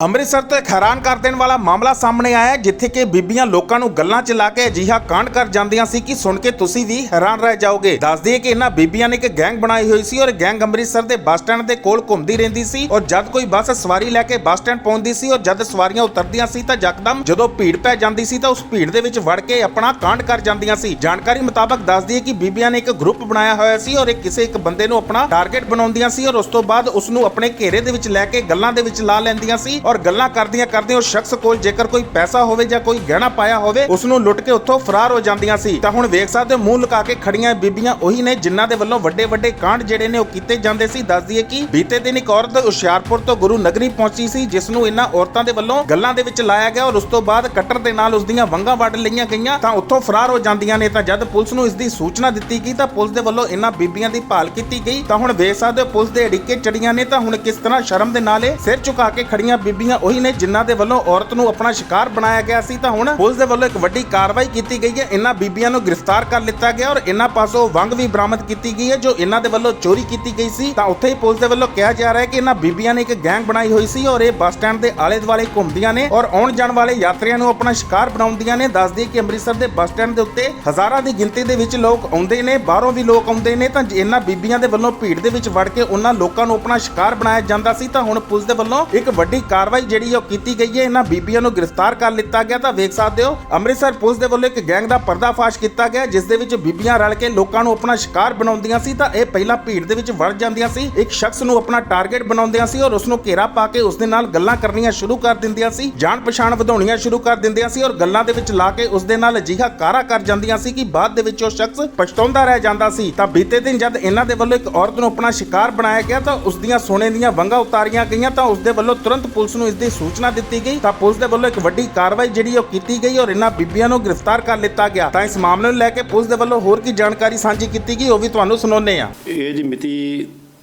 ਅੰਮ੍ਰਿਤਸਰ ਤੋਂ ਇੱਕ ਹੈਰਾਨ ਕਰ ਦੇਣ ਵਾਲਾ ਮਾਮਲਾ ਸਾਹਮਣੇ ਆਇਆ ਹੈ, ਜਿੱਥੇ ਕਿ ਬੀਬੀਆਂ ਲੋਕਾਂ ਨੂੰ ਗੱਲਾਂ 'ਚ ਲਾ ਕੇ ਅਜਿਹਾ ਕਾਂਡ ਕਰ ਜਾਂਦੀਆਂ ਸੀ ਕਿ ਸੁਣ ਕੇ ਤੁਸੀਂ ਵੀ ਹੈਰਾਨ ਰਹਿ ਜਾਓਗੇ। ਦੱਸ ਦਈਏ ਕਿ ਇਹਨਾਂ ਬੀਬੀਆਂ ਨੇ ਇੱਕ ਗੈਂਗ ਬਣਾਈ ਹੋਈ ਸੀ ਔਰ ਗੈਂਗ ਅੰਮ੍ਰਿਤਸਰ ਦੇ ਬੱਸ ਸਟੈਂਡ ਦੇ ਕੋਲ ਘੁੰਮਦੀ ਰਹਿੰਦੀ ਸੀ ਔਰ ਜਦ ਕੋਈ ਬੱਸ ਸਵਾਰੀ ਲੈ ਕੇ ਬੱਸ ਸਟੈਂਡ ਪਹੁੰਚਦੀ ਸੀ ਔਰ ਜਦ ਸਵਾਰੀਆਂ ਉਤਰਦੀਆਂ ਸੀ ਤਾਂ ਯਕਦਮ ਜਦੋਂ ਭੀੜ ਪੈ ਜਾਂਦੀ ਸੀ ਤਾਂ ਉਸ ਭੀੜ ਦੇ ਵਿੱਚ ਵੜ ਕੇ ਆਪਣਾ ਕਾਂਡ ਕਰ ਜਾਂਦੀਆਂ ਸੀ। ਜਾਣਕਾਰੀ ਮੁਤਾਬਕ ਦੱਸ ਦਈਏ ਕਿ ਬੀਬੀਆਂ ਨੇ ਇੱਕ ਗਰੁੱਪ ਬਣਾਇਆ ਹੋਇਆ ਸੀ ਔਰ ਕਿਸੇ ਇੱਕ ਬੰਦੇ ਨੂੰ ਆਪਣਾ ਟਾਰਗੇਟ ਬਣਾਉਂਦੀਆਂ ਸੀ ਔਰ ਉਸ ਤੋਂ ਬਾਅਦ ਉਸ ਨੂੰ ਆਪਣੇ ਘੇਰੇ ਦੇ ਵਿੱਚ ਲੈ ਕੇ ਗੱਲਾਂ ਦੇ ਵਿੱਚ ਲਾ ਲੈਂਦੀਆਂ ਸੀ ਔਰ ਗੱਲਾਂ ਕਰਦੀਆਂ ਕਰਦੀਆਂ ਉਸ ਸ਼ਖਸ ਕੋਲ ਜੇਕਰ ਕੋਈ ਪੈਸਾ ਹੋਵੇ ਜਾਂ ਕੋਈ ਗਹਿਣਾ ਪਾਇਆ ਹੋਵੇ ਉਸ ਨੂੰ ਲੁੱਟ ਕੇ ਉੱਥੋਂ ਫਰਾਰ ਹੋ ਜਾਂਦੀਆਂ ਸੀ। ਤਾਂ ਹੁਣ ਵੇਖ ਸਕਦੇ ਹੋ, ਮੂੰਹ ਲੁਕਾ ਕੇ ਖੜੀਆਂ ਬੀਬੀਆਂ ਉਹੀ ਨੇ ਜਿਨ੍ਹਾਂ ਦੇ ਵੱਲੋਂ ਵੱਡੇ ਵੱਡੇ ਕਾਂਡ ਜਿਹੜੇ ਨੇ ਉਹ ਕੀਤੇ ਜਾਂਦੇ ਸੀ। ਦੱਸ ਦਈਏ ਕਿ ਬੀਤੇ ਦਿਨ ਇੱਕ ਔਰਤ ਹੁਸ਼ਿਆਰਪੁਰ ਤੋਂ ਗੁਰੂ ਨਗਰੀ ਪਹੁੰਚੀ ਸੀ, ਜਿਸ ਨੂੰ ਇਹਨਾਂ ਔਰਤਾਂ ਦੇ ਵੱਲੋਂ ਗੱਲਾਂ ਦੇ ਵਿੱਚ ਲਾਇਆ ਗਿਆ ਔਰ ਉਸ ਤੋਂ ਬਾਅਦ ਕਟਰ ਦੇ ਨਾਲ ਉਸ ਦੀਆਂ ਵੰਗਾਂ ਵੱਢ ਲਈਆਂ ਗਈਆਂ, ਤਾਂ ਉੱਥੋਂ ਫਰਾਰ ਹੋ ਜਾਂਦੀਆਂ ਨੇ। ਤਾਂ ਜਦ ਪੁਲਿਸ ਨੂੰ ਇਸ ਦੀ ਸੂਚਨਾ ਦਿੱਤੀ ਗਈ, ਤਾਂ ਪੁਲਿਸ ਦੇ ਵੱਲੋਂ ਇਹਨਾਂ ਬੀਬੀਆਂ ਦੀ ਭਾਲ ਕੀਤੀ ਗਈ। ਤਾਂ ਹੁਣ ਵੇਖ ਸਕਦੇ ਹੋ, ਪੁਲਿਸ ਦੇ ਅੜਿੱਕੇ ਚੜੀਆਂ ਨੇ। ਤਾਂ ਹੁਣ ਕਿਸ ਤਰ੍ਹਾਂ ਸ਼ਰਮ ਦੇ ਨਾਲ ਸਿਰ ਝੁਕਾ ਕੇ ਖੜੀਆਂ ਬੀਬੀਆਂ ਬੀਬੀਆਂ ਉਹੀ ਨੇ ਜਿਨ੍ਹਾਂ ਦੇ ਵੱਲੋਂ ਔਰਤ ਨੂੰ ਆਪਣਾ ਸ਼ਿਕਾਰ ਬਣਾਇਆ ਗਿਆ ਸੀ। ਤਾਂ ਹੁਣ ਪੁਲਿਸ ਦੇ ਵੱਲੋਂ ਇੱਕ ਵੱਡੀ ਕਾਰਵਾਈ ਕੀਤੀ ਗਈ ਹੈ। ਇਹਨਾਂ ਬੀਬੀਆਂ ਨੂੰ ਗ੍ਰਿਫਤਾਰ ਕਰ ਲਿੱਤਾ ਗਿਆ ਔਰ ਇਹਨਾਂ ਪਾਸੋਂ ਵੰਗ ਵੀ ਬਰਾਮਦ ਕੀਤੀ ਗਈ ਹੈ, ਜੋ ਇਹਨਾਂ ਦੇ ਵੱਲੋਂ ਚੋਰੀ ਕੀਤੀ ਗਈ ਸੀ। ਤਾਂ ਉੱਥੇ ਹੀ ਪੁਲਿਸ ਦੇ ਵੱਲੋਂ ਕਿਹਾ ਜਾ ਰਿਹਾ ਹੈ ਕਿ ਇਹਨਾਂ ਬੀਬੀਆਂ ਨੇ ਇੱਕ ਗੈਂਗ ਬਣਾਈ ਹੋਈ ਸੀ ਔਰ ਇਹ ਬੱਸ ਸਟੈਂਡ ਦੇ ਆਲੇ ਦੁਆਲੇ ਘੁੰਮਦੀਆਂ ਨੇ ਔਰ ਆਉਣ ਜਾਣ ਵਾਲੇ ਯਾਤਰੀਆਂ ਨੂੰ ਆਪਣਾ ਸ਼ਿਕਾਰ ਬਣਾਉਂਦੀਆਂ ਨੇ। ਦੱਸਦੀ ਕਿ ਅੰਮ੍ਰਿਤਸਰ ਦੇ ਬੱਸ ਸਟੈਂਡ ਦੇ ਉੱਤੇ ਹਜ਼ਾਰਾਂ ਦੀ ਗਿਣਤੀ ਦੇ ਵਿੱਚ ਲੋਕ ਆਉਂਦੇ ਨੇ, ਬਾਹਰੋਂ ਵੀ ਲੋਕ ਆਉਂਦੇ ਨੇ। ਤਾਂ ਇਹਨਾਂ ਬੀਬੀਆਂ ਦੇ ਵੱਲੋਂ ਭੀੜ ਦੇ ਵਿੱਚ ਵੜ ਕੇ ਉਹਨਾਂ ਲੋਕਾਂ ਨੂੰ ਆਪਣਾ ਸ਼ਿਕਾਰ ਬਣਾਇਆ ਜਾਂਦਾ ਸੀ। ਤਾਂ ਹੁਣ ਪੁਲਿਸ ਦੇ ਵੱਲੋਂ ਇੱਕ ਵੱਡੀ ਕਾਰ ਕਾਰਵਾਈ ਜਿਹੜੀ ਉਹ ਕੀਤੀ ਗਈ ਹੈ। ਇਹਨਾਂ ਬੀਬੀਆਂ ਨੂੰ ਗ੍ਰਿਫਤਾਰ ਕਰ ਲਿੱਤਾ ਗਿਆ। ਤਾਂ ਵੇਖ ਸਕਦੇ ਹੋ, ਅੰਮ੍ਰਿਤਸਰ ਪੁਲਿਸ ਦੇ ਵੱਲੋਂ ਇੱਕ ਗੈਂਗ ਦਾ ਪਰਦਾਫਾਸ਼ ਕੀਤਾ ਗਿਆ, ਜਿਸ ਦੇ ਵਿੱਚ ਬੀਬੀਆਂ ਰਲ ਕੇ ਲੋਕਾਂ ਨੂੰ ਆਪਣਾ ਸ਼ਿਕਾਰ ਬਣਾਉਂਦੀਆਂ ਸੀ। ਤਾਂ ਇਹ ਪਹਿਲਾਂ ਭੀੜ ਦੇ ਵਿੱਚ ਵੜ ਜਾਂਦੀਆਂ ਸੀ। ਇੱਕ ਸ਼ਖਸ ਨੂੰ ਆਪਣਾ ਟਾਰਗੇਟ ਬਣਾਉਂਦੀਆਂ ਸੀ ਔਰ ਉਸ ਨੂੰ ਘੇਰਾ ਪਾ ਕੇ ਉਸ ਦੇ ਨਾਲ ਗੱਲਾਂ ਕਰਨੀਆਂ ਸ਼ੁਰੂ ਕਰ ਦਿੰਦੀਆਂ ਸੀ। ਜਾਣ ਪਛਾਣ ਵਧਾਉਣੀਆਂ ਸ਼ੁਰੂ ਕਰ ਦਿੰਦੀਆਂ ਸੀ ਔਰ ਗੱਲਾਂ ਦੇ ਵਿੱਚ ਲਾ ਕੇ ਉਸ ਦੇ ਨਾਲ ਅਜਿਹਾ ਕਾਰਾ ਕਰ ਜਾਂਦੀਆਂ ਸੀ ਕਿ ਬਾਅਦ ਦੇ ਵਿੱਚ ਉਹ ਸ਼ਖਸ ਪਛਤਾਉਂਦਾ ਰਹਿ ਜਾਂਦਾ ਸੀ। ਤਾਂ ਬੀਤੇ ਦਿਨ ਜਦ ਇਹਨਾਂ ਦੇ ਵੱਲੋਂ ਇੱਕ ਔਰਤ ਨੂੰ ਆਪਣਾ ਸ਼ਿਕਾਰ ਬਣਾਇਆ ਗਿਆ ਤਾਂ ਉਸ ਦੀਆਂ ਸੋਨੇ ਦੀਆਂ ਵੰਗਾਂ ਉਤਾਰੀਆਂ ਗਈਆਂ। ਤਾਂ ਉਸ ਦੇ ਵੱਲੋਂ ਤੁਰੰਤ ਪੁਲਿਸ ਨੂੰ ਇਸ ਦੀ ਸੂਚਨਾ ਦਿੱਤੀ ਗਈ, ਤਾਂ ਪੁਲਿਸ ਦੇ ਵੱਲੋਂ ਇੱਕ ਵੱਡੀ ਕਾਰਵਾਈ ਜਿਹੜੀ ਉਹ ਕੀਤੀ ਗਈ ਔਰ ਇਹਨਾਂ ਬੀਬੀਆਂ ਨੂੰ ਗ੍ਰਿਫਤਾਰ ਕਰ ਲਿੱਤਾ ਗਿਆ। ਤਾਂ ਇਸ ਮਾਮਲੇ ਨੂੰ ਲੈ ਕੇ ਪੁਲਿਸ ਦੇ ਵੱਲੋਂ ਹੋਰ ਕੀ ਜਾਣਕਾਰੀ ਸਾਂਝੀ ਕੀਤੀ ਗਈ, ਉਹ ਵੀ ਤੁਹਾਨੂੰ ਸੁਣਾਉਂਦੇ ਆ ਇਹ ਜੀ ਮਿਤੀ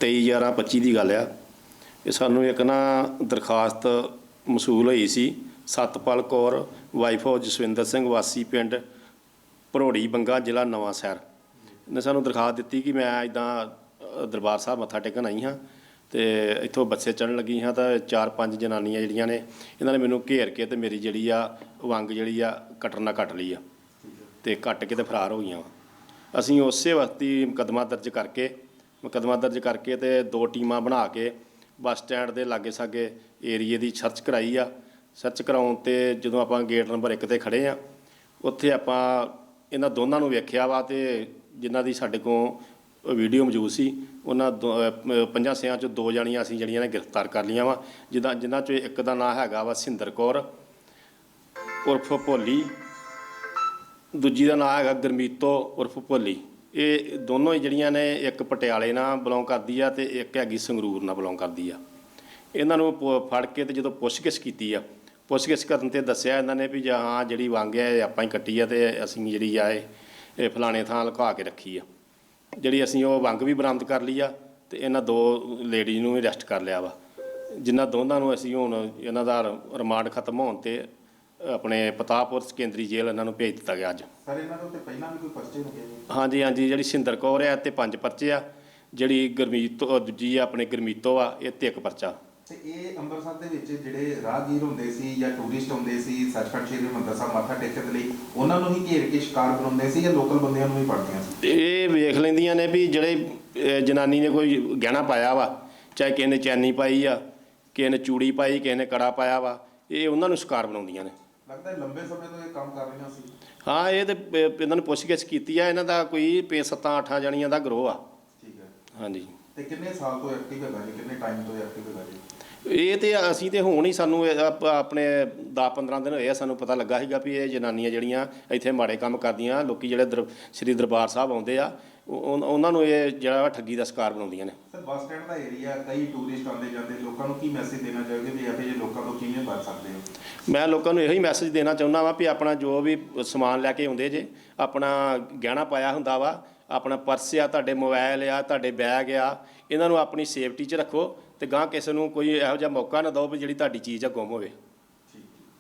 23/11/25 ਦੀ ਗੱਲ ਆ। ਇਹ ਸਾਨੂੰ ਇੱਕ ਨਾ ਦਰਖਾਸਤ ਮਸੂਲ ਹੋਈ ਸੀ, ਸਤਪਾਲ ਕੌਰ ਵਾਈਫ ਆਫ ਜਸਵਿੰਦਰ ਸਿੰਘ ਵਾਸੀ ਪਿੰਡ, ਭਰੋੜੀ, ਬੰਗਾ ਜ਼ਿਲ੍ਹਾ ਨਵਾਂ ਸ਼ਹਿਰ ਨੇ ਸਾਨੂੰ ਦਰਖਾਸਤ ਦਿੱਤੀ ਕਿ ਮੈਂ ਇਦਾਂ ਦਰਬਾਰ ਸਾਹਿਬ ਮੱਥਾ ਟੇਕਣ ਆਈ ਹਾਂ। ਤੇ ਇੱਥੋਂ ਬੱਸੇ ਚੜਨ ਲੱਗੀ ਹਾਂ ਤਾਂ ਚਾਰ ਪੰਜ ਜਨਾਨੀਆਂ ਜਿਹੜੀਆਂ ਨੇ, ਇਹਨਾਂ ਨੇ ਮੈਨੂੰ ਘੇਰ ਕੇ ਤੇ ਮੇਰੀ ਜਿਹੜੀ ਆ ਵੰਗ ਜਿਹੜੀ ਆ ਕਟਰ ਨਾਲ ਕੱਟ ਲਈ ਆ ਤੇ ਕੱਟ ਕੇ ਤੇ ਫਰਾਰ ਹੋ ਗਈਆਂ ਵਾ। ਅਸੀਂ ਉਸੇ ਵਕਤ ਹੀ ਮੁਕੱਦਮਾ ਦਰਜ ਕਰਕੇ, ਮੁਕੱਦਮਾ ਦਰਜ ਕਰਕੇ ਤੇ ਦੋ ਟੀਮਾਂ ਬਣਾ ਕੇ ਬੱਸ ਸਟੈਂਡ ਦੇ ਲਾਗੇ ਸਾਗੇ ਏਰੀਏ ਦੀ ਸਰਚ ਕਰਾਈ ਆ। ਸਰਚ ਕਰਾਉਣ ਤੇ ਜਦੋਂ ਆਪਾਂ ਗੇਟ ਨੰਬਰ 1 ਤੇ ਖੜੇ ਆ, ਉੱਥੇ ਆਪਾਂ ਇਹਨਾਂ ਦੋਨਾਂ ਨੂੰ ਵੇਖਿਆ ਵਾ ਤੇ ਜਿਨ੍ਹਾਂ ਦੀ ਸਾਡੇ ਕੋਲ ਵੀਡੀਓ ਮੌਜੂਦ ਸੀ, ਉਹਨਾਂ ਦੋ- ਪੰਜਾਂ ਸਿਆਂ ਚੋਂ ਦੋ ਜਣੀਆਂ ਅਸੀਂ ਜਿਹੜੀਆਂ ਨੇ ਗ੍ਰਿਫਤਾਰ ਕਰ ਲਈਆਂ ਵਾ। ਜਿੱਦਾਂ, ਜਿਨ੍ਹਾਂ ਚੋਂ ਇੱਕ ਦਾ ਨਾਮ ਹੈਗਾ ਵਾ ਸਿੰਦਰ ਕੌਰ, ਉਰਫ ਭੋਲੀ, ਦੂਜੀ ਦਾ ਨਾਮ ਹੈਗਾ ਗਰਮੀਤੋ, ਉਰਫ ਭੋਲੀ। ਇਹ ਦੋਨੋਂ ਹੀ ਜਿਹੜੀਆਂ ਨੇ, ਇੱਕ ਪਟਿਆਲੇ ਨਾਲ ਬਿਲੋਂਗ ਕਰਦੀ ਆ ਤੇ ਇੱਕ ਹੈਗੀ ਸੰਗਰੂਰ ਨਾਲ ਬਿਲੋਂਗ ਕਰਦੀ ਆ। ਇਹਨਾਂ ਨੂੰ ਪ- ਫੜ ਕੇ ਤੇ ਜਦੋਂ ਪੁੱਛਗਿੱਛ ਕੀਤੀ ਆ, ਪੁੱਛਗਿੱਛ ਕਰਨ ਤੇ ਦੱਸਿਆ ਇਹਨਾਂ ਨੇ ਵੀ ਜਾਂ ਹਾਂ ਜਿਹੜੀ ਵੰਗ ਹੈ ਇਹ ਆਪਾਂ ਹੀ ਕੱਟੀ ਆ ਤੇ ਅਸੀਂ ਜਿਹੜੀ ਆ ਇਹ ਫਲਾਣੇ ਥਾਂ ਲੁਕਾ ਕੇ ਰੱਖੀ ਆ। ਜਿਹੜੀ ਅਸੀਂ ਉਹ ਵੰਗ ਵੀ ਬਰਾਮਦ ਕਰ ਲਈ ਆ ਤੇ ਇਹਨਾਂ ਦੋ ਲੇਡੀਜ਼ ਨੂੰ ਵੀ ਅਰੈਸਟ ਕਰ ਲਿਆ ਵਾ। ਜਿਨ੍ਹਾਂ ਦੋਨਾਂ ਨੂੰ ਅਸੀਂ ਹੁਣ ਇਹਨਾਂ ਦਾ ਰਿਮਾਂਡ ਖਤਮ ਹੋਣ ਤੇ ਆਪਣੇ ਪਤਾਪੁਰ ਕੇਂਦਰੀ ਜੇਲ੍ਹ ਇਹਨਾਂ ਨੂੰ ਭੇਜ ਦਿੱਤਾ ਗਿਆ ਅੱਜ। ਸਰ ਇਹਨਾਂ ਤੋਂ ਤੇ ਪਹਿਲਾਂ ਵੀ ਕੋਈ ਪਰਚੇ ਲੱਗੇ ਹਾਂਜੀ ਹਾਂਜੀ ਜਿਹੜੀ ਸਿੰਦਰ ਕੌਰ ਆ ਤੇ ਪੰਜ ਪਰਚੇ ਆ। ਜਿਹੜੀ ਗਰਮੀਤ ਦੂਜੀ ਆ ਆਪਣੇ ਗਰਮੀਤੋ ਆ ਇਹ ਤੇ ਇੱਕ ਪਰਚਾ। ਤੇ ਇਹ ਅੰਮ੍ਰਿਤਸਰ ਦੇ ਵਿੱਚ ਜਿਹੜੇ ਰਾਹਗੀਰ ਹੁੰਦੇ ਸੀ ਜਾਂ ਟੂਰਿਸਟ ਹੁੰਦੇ ਸੀ ਸੱਚਖੰਡ ਸ਼੍ਰੀ ਹਰਿਮੰਦਰ ਸਾਹਿਬ ਮੱਥਾ ਟੇਕਣ ਲਈ ਉਹਨਾਂ ਨੂੰ ਹੀ ਘੇਰ ਕੇ ਸ਼ਿਕਾਰ ਬਣਾਉਂਦੇ ਸੀ ਜਾਂ ਲੋਕਲ ਬੰਦਿਆਂ ਨੂੰ ਵੀ ਫੜਦੀਆਂ ਸੀ? ਤੇ ਇਹ ਵੇਖ ਲੈਂਦੀਆਂ ਨੇ ਵੀ ਜਿਹੜੇ ਜਨਾਨੀ ਨੇ ਕੋਈ ਗਹਿਣਾ ਪਾਇਆ ਵਾ ਚਾਹੇ ਕਿਸੇ ਨੇ ਚੈਨੀ ਪਾਈ ਆ ਕਿਸੇ ਨੇ ਚੂੜੀ ਪਾਈ ਕਿਸੇ ਨੇ ਕੜਾ ਪਾਇਆ ਵਾ ਇਹ ਉਹਨਾਂ ਨੂੰ ਸ਼ਿਕਾਰ ਬਣਾਉਂਦੀਆਂ ਨੇ। ਲੱਗਦਾ ਹੈ ਲੰਬੇ ਸਮੇਂ ਤੋਂ ਇਹ ਕੰਮ ਕਰ ਰਹੀਆਂ ਸੀ। ਹਾਂ ਇਹ ਤੇ ਇਹਨਾਂ ਨੂੰ ਪੁੱਛਗਿੱਛ ਕੀਤੀ ਆ ਇਹਨਾਂ ਦਾ ਕੋਈ ਪੇ ਸੱਤਾਂ ਅੱਠਾਂ ਜਣੀਆਂ ਦਾ ਗਰੋਹ ਆ। ਠੀਕ ਹੈ। ਹਾਂਜੀ। ਤੇ ਕਿੰਨੇ ਸਾਲ ਤੋਂ ਐਕਟਿਵ ਹੈਗਾ ਜੀ? ਕਿੰਨੇ ਟਾਈਮ ਤੋਂ ਐਕਟਿਵ ਹੈਗਾ ਜੀ? ਇਹ ਤੇ ਅਸੀਂ ਤੇ ਹੁਣ ਹੀ ਸਾਨੂੰ ਇਹ ਆਪ- ਆਪਣੇ 10-15 ਦਿਨ ਹੋਏ ਆ ਸਾਨੂੰ ਪਤਾ ਲੱਗਾ ਸੀਗਾ ਵੀ ਇਹ ਜਨਾਨੀਆਂ ਜਿਹੜੀਆਂ ਇੱਥੇ ਮਾੜੇ ਕੰਮ ਕਰਦੀਆਂ ਲੋਕੀ ਜਿਹੜੇ ਦਰ- ਸ੍ਰੀ ਦਰਬਾਰ ਸਾਹਿਬ ਆਉਂਦੇ ਆ ਉਹ- ਉਹ- ਉਹਨਾਂ ਨੂੰ ਇਹ ਜਿਹੜਾ ਠੱਗੀ ਦਾ ਸ਼ਿਕਾਰ ਬਣਾਉਂਦੀਆਂ ਨੇ। ਸਰ ਬੱਸ ਸਟੈਂਡ ਦਾ ਏਰੀਆ ਕਈ ਟੂਰਿਸਟ ਆਉਂਦੇ ਜਾਂਦੇ ਲੋਕਾਂ ਨੂੰ ਕੀ ਮੈਸੇਜ ਦੇਣਾ ਚਾਹੋਗੇ ਵੀ ਇਹੋ ਜਿਹੇ ਲੋਕਾਂ ਤੋਂ ਕਿਵੇਂ ਬਚ ਸਕਦੇ ਹੋ? ਮੈਂ ਲੋਕਾਂ ਨੂੰ ਇਹੀ ਮੈਸੇਜ ਦੇਣਾ ਚਾਹੁੰਦਾ ਵਾਂ ਵੀ ਆਪਣਾ ਜੋ ਵੀ ਸਮਾਨ ਲੈ ਕੇ ਆਉਂਦੇ ਜੇ ਆਪਣਾ ਗਹਿਣਾ ਪਾਇਆ ਹੁੰਦਾ ਵਾ ਆਪਣਾ ਪਰਸ ਆ, ਤੁਹਾਡੇ ਮੋਬਾਈਲ ਆ, ਤੁਹਾਡੇ ਬੈਗ ਆ, ਇਹਨਾਂ ਨੂੰ ਆਪਣੀ ਸੇਫਟੀ 'ਚ ਰੱਖੋ ਤੇ ਗਾਂ ਕਿਸੇ ਨੂੰ ਕੋਈ ਇਹੋ ਜਿਹਾ ਮੌਕਾ ਨਾ ਦਿਓ ਵੀ ਜਿਹੜੀ ਤੁਹਾਡੀ ਚੀਜ਼ ਆ ਗੁੰਮ ਹੋਵੇ।